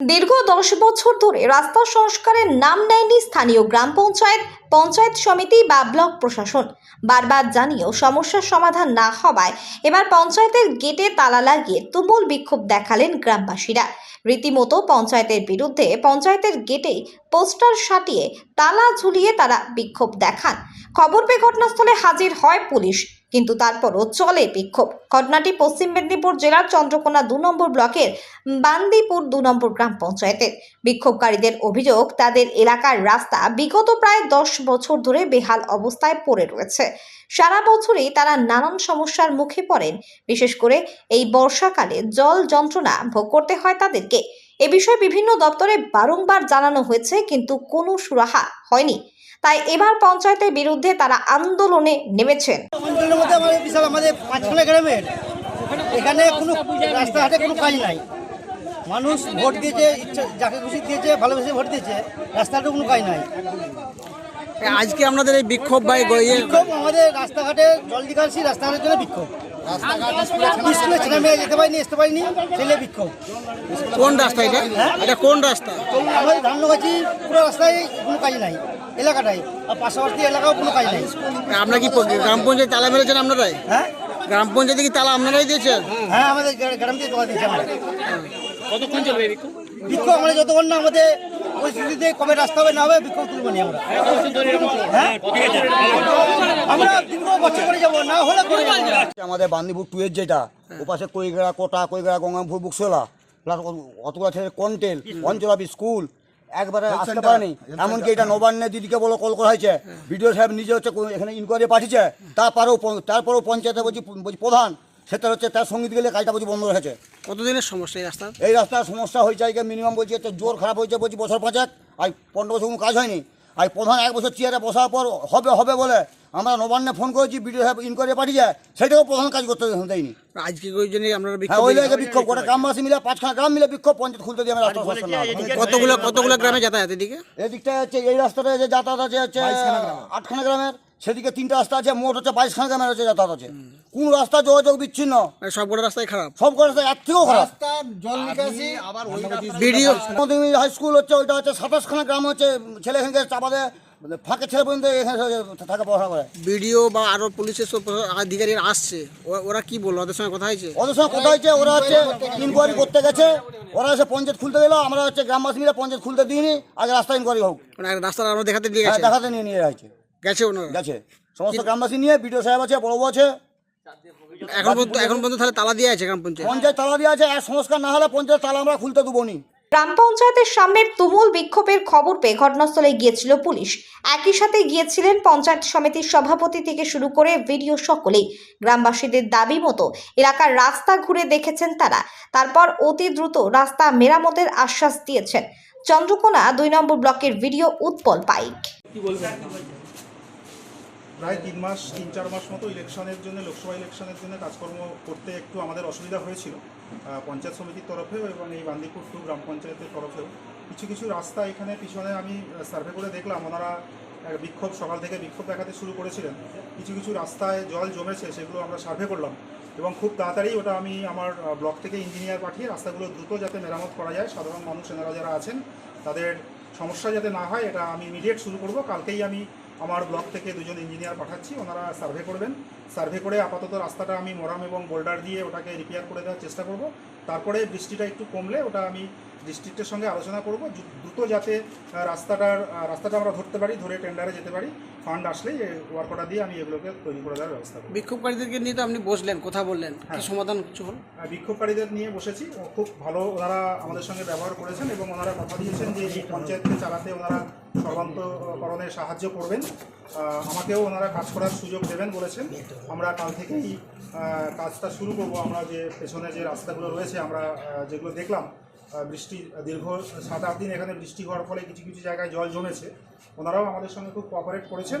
দীর্ঘ দশ বছর ধরে রাস্তা সংস্কারের নাম নেয়নি স্থানীয় গ্রাম পঞ্চায়েত পঞ্চায়েত সমিতি বা ব্লক প্রশাসন। বারবার জানিয়েও সমস্যার সমাধান না হওয়ায় এবার পঞ্চায়েতের গেটে তালা লাগিয়ে তুমুল বিক্ষোভ দেখালেন গ্রামবাসীরা। রীতিমতো পঞ্চায়েতের বিরুদ্ধে পঞ্চায়েতের গেটে পোস্টার সাটিয়ে তালা ঝুলিয়ে তারা বিক্ষোভ দেখান। খবর পেয়ে ঘটনাস্থলে হাজির হয় পুলিশ। কিন্তু তারপরও চলে বিক্ষোভ। ঘটনাটি পশ্চিম মেদিনীপুর জেলার চন্দ্রকোনা দু নম্বর ব্লকের বান্দিপুর দু নম্বর গ্রাম পঞ্চায়েতের। বিক্ষোভকারীদের অভিযোগ, তাদের এলাকার রাস্তা বিগত প্রায় দশ বছর ধরে বেহাল অবস্থায় পড়ে রয়েছে। সারা বছরই তারা নানান সমস্যার মুখে পড়েন। বিশেষ করে এই বর্ষাকালে জল যন্ত্রণা ভোগ করতে হয় তাদেরকে। এ বিষয়ে বিভিন্ন দপ্তরে বারংবার জানানো হয়েছে, কিন্তু কোনো সুরাহা হয়নি। তাই এবার পঞ্চায়েতের বিরুদ্ধে তারা আন্দোলনে নেমেছেন। অঞ্চলের মধ্যে আমাদের বিশাল আমাদের পাঁচখানা গ্রামের এখানে কোনো রাস্তাঘাটে কোনো কাজ নাই। মানুষ ভোট দিয়েছে ইচ্ছা যাকে খুশি দিয়েছে ভালোবেসে ভোট দিয়েছে রাস্তাঘাটে কোনো কাজ নাই। আজকে আপনাদের এই বিক্ষোভ বা এই ইয়ে বিক্ষোভ আমাদের রাস্তাঘাটে জল নিকাশি রাস্তাঘাটের জন্য বিক্ষোভ। স্কুলে ছেলে মেয়ে যেতে পারিনি আসতে পারিনি ছেলে বিক্ষোভ। কোন রাস্তা এটা? এটা কোন রাস্তা? আমাদের ধানগাছি পুরো রাস্তায় কোনো কাজ নাই। এলাকাটাই। আর পাশাপাশি এলাকাও কোনো কাজ নাই। আপনারা কি গ্রাম পঞ্চায়েত তালা মেরেছেন আপনারাই? হ্যাঁ? গ্রাম পঞ্চায়েতে কি তালা আপনারাই দিয়েছেন? হ্যাঁ আমাদের গ্রা- গ্রাম থেকে জমা দিয়েছে আমরা বিক্ষোভ? আমরা যতক্ষণ না আমাদের পরিস্থিতিতে কবে রাস্তা হবে না হবে বিক্ষোভ তুলবো নি আমরা। হ্যাঁ আমরা দীর্ঘ বছর করে যাব না হলে করে যাব আমাদের বান্দিপুর টুয়ের যেটা ওপাশে কৈগড়া কোটা কৈগড়া গঙ্গামপুর বুকসোলা প্লাস অতগুলো ছেলে কন্টেল অঞ্চলাপি স্কুল একবারে আসতে পারেনি। এমনকি এটা নবান্নে দিদিকে বলো কল করা হয়েছে বিডিও সাহেব নিজে হচ্ছে এখানে ইনকোয়ারি পাঠিয়েছে। তারপরেও তারপরেও পঞ্চায়েতে বলছি বলছি প্রধান সেটা হচ্ছে তার সংগীত গেলে কাজটা বলছি বন্ধ রেখেছে কতদিনের সমস্যা এই রাস্তার? এই রাস্তার সমস্যা হয়েছে মিনিমাম বলছি জোর খারাপ হয়েছে বলছি বছর পাঁচেক আর পনেরো বছর কোনো কাজ হয়নি। আর প্রধান এক বছর চেয়ারে বসার পর হবে হবে বলে আমরা নবান্নে ফোন করেছি বিডিও সাহেব ইনকোয়ারি যায় সেটাও প্রধান কাজ করতে দেয়নি। আজকে ওই জন্যই আমরা হ্যাঁ বিক্ষোভ ওই জায়গায় বিক্ষোভ গোটা গ্রামবাসী মিলে পাঁচখানা গ্রাম মিলে বিক্ষোভ পঞ্চায়েত খুলতে দিয়ে আমরা রাস্তা না কতগুলো কতগুলো গ্রামে যাতায়াত এদিকে? এদিকটা হচ্ছে এই রাস্তাটা যে যাতায়াত আছে হচ্ছে আটখানা গ্রামের। সেদিকে তিনটা রাস্তা আছে মোট হচ্ছে বাইশখানা গ্রামের হচ্ছে যাতায়াত আছে। কোন রাস্তা যোগাযোগ বিচ্ছিন্ন? মানে সবগুলো রাস্তাই খারাপ। সব রাস্তা এর থেকেও খারাপ। ভিডিও। মাধ্যমিক হাই স্কুল হচ্ছে ওইটা হচ্ছে সাতাশখানা গ্রাম হচ্ছে ছেলে এখানকে চাপাতে মানে ফাঁকে ছেলে পর্যন্ত এখানে থাকে পড়াশোনা করে। ভিডিও বা আরও পুলিশের সব আধিকারিক আসছে ওরা- ওরা কি বলল? ওদের সঙ্গে কথা হয়েছে? ওদের সঙ্গে কথা হচ্ছে ওরা হচ্ছে ইনকোয়ারি করতে গেছে ওরা এসে পঞ্চায়েত খুলতে গেলো আমরা হচ্ছে গ্রামবাসী মিলে পঞ্চায়েত খুলতে দিইনি আগে রাস্তা ইনকোয়ারি হোক। মানে রাস্তাটা আমরা দেখাতে দিয়ে হ্যাঁ দেখাতে নিয়ে নিয়ে যাচ্ছে গেছে ওনারা গেছে। সমস্ত গ্রামবাসী নিয়ে বিডিও সাহেব আছে বড়বু আছে। এখন পর্যন্ত এখন পর্যন্ত তাহলে তালা দিয়ে আছে গ্রাম পঞ্চায়েত? পঞ্চায়েত তালা দিয়ে আছে আর সংস্কার না হলে পঞ্চায়েত তালা আমরা খুলতে দেবো নি। গ্রাম পঞ্চায়েতের সামনের তুমুল বিক্ষোভের খবর পেয়ে ঘটনাস্থলে গিয়েছিল পুলিশ। একই সাথে গিয়েছিলেন পঞ্চায়েত সমিতির সভাপতি থেকে শুরু করে ভিডিও সকলেই। গ্রামবাসীদের দাবি মতো এলাকার রাস্তা ঘুরে দেখেছেন তারা। তারপর অতি দ্রুত রাস্তা মেরামতের আশ্বাস দিয়েছেন। চন্দ্রকোনা দুই নম্বর ব্লকের ভিডিও উৎপল পাইক। প্রায় তিন মাস, তিন, চার মাস মতো ইলেকশনের জন্য, লোকসভা ইলেকশনের জন্য কাজকর্ম করতে একটু আমাদের অসুবিধা হয়েছিল পঞ্চায়েত সমিতির তরফেও এবং এই বান্দিপুর টু গ্রাম পঞ্চায়েতের তরফেও। কিছু কিছু রাস্তা এখানে পিছনে আমি সার্ভে করে দেখলাম, ওনারা বিক্ষোভ, সকাল থেকে বিক্ষোভ দেখাতে শুরু করেছিলেন। কিছু কিছু রাস্তায় জল জমেছে, সেগুলো আমরা সার্ভে করলাম এবং খুব তাড়াতাড়ি ওটা আমি আমার ব্লক থেকে ইঞ্জিনিয়ার পাঠিয়ে রাস্তাগুলো দ্রুত যাতে মেরামত করা যায়। সাধারণ মানুষ এনারা যারা আছেন, তাদের সমস্যা যাতে না হয়, এটা আমি ইমিডিয়েট শুরু করব। কালকেই আমি আমার ব্লক থেকে দুজন ইঞ্জিনিয়ার পাঠাচ্ছি ওনারা সার্ভে করবেন। সার্ভে করে আপাতত রাস্তাটা আমি মরাম এবং বোল্ডার দিয়ে ওটাকে রিপেয়ার করে দেওয়ার চেষ্টা করব। তারপরে বৃষ্টিটা একটু কমলে ওটা আমি ডিস্ট্রিক্টের সঙ্গে আলোচনা করব। দ্রুত যাতে রাস্তাটার রাস্তাটা আমরা ধরতে পারি ধরে টেন্ডারে যেতে পারি ফান্ড আসলেই ওয়ার্ক অর্ডার দিয়ে আমি এগুলোকে তৈরি করে দেওয়ার ব্যবস্থা করব। বিক্ষোভকারীদেরকে নিয়ে তো আপনি বসলেন কথা বললেন। কি হ্যাঁ। সমাধান কিছু হল বিক্ষোভকারীদের নিয়ে বসেছি। খুব ভালো ওনারা আমাদের সঙ্গে ব্যবহার করেছেন এবং ওনারা কথা দিয়েছেন যে এই পঞ্চায়েতকে চালাতে ওনারা সর্বান্তকরণে সাহায্য করবেন। আমাকেও ওনারা কাজ করার সুযোগ দেবেন বলেছেন। আমরা কাল থেকেই কাজটা শুরু করব। আমরা যে পেছনে যে রাস্তাগুলো রয়েছে, আমরা যেগুলো দেখলাম বৃষ্টি, দীর্ঘ সাত আট দিন এখানে বৃষ্টি হওয়ার ফলে কিছু কিছু জায়গায় জল জমেছে। ওনারাও আমাদের সঙ্গে খুব কোঅপারেট করেছেন।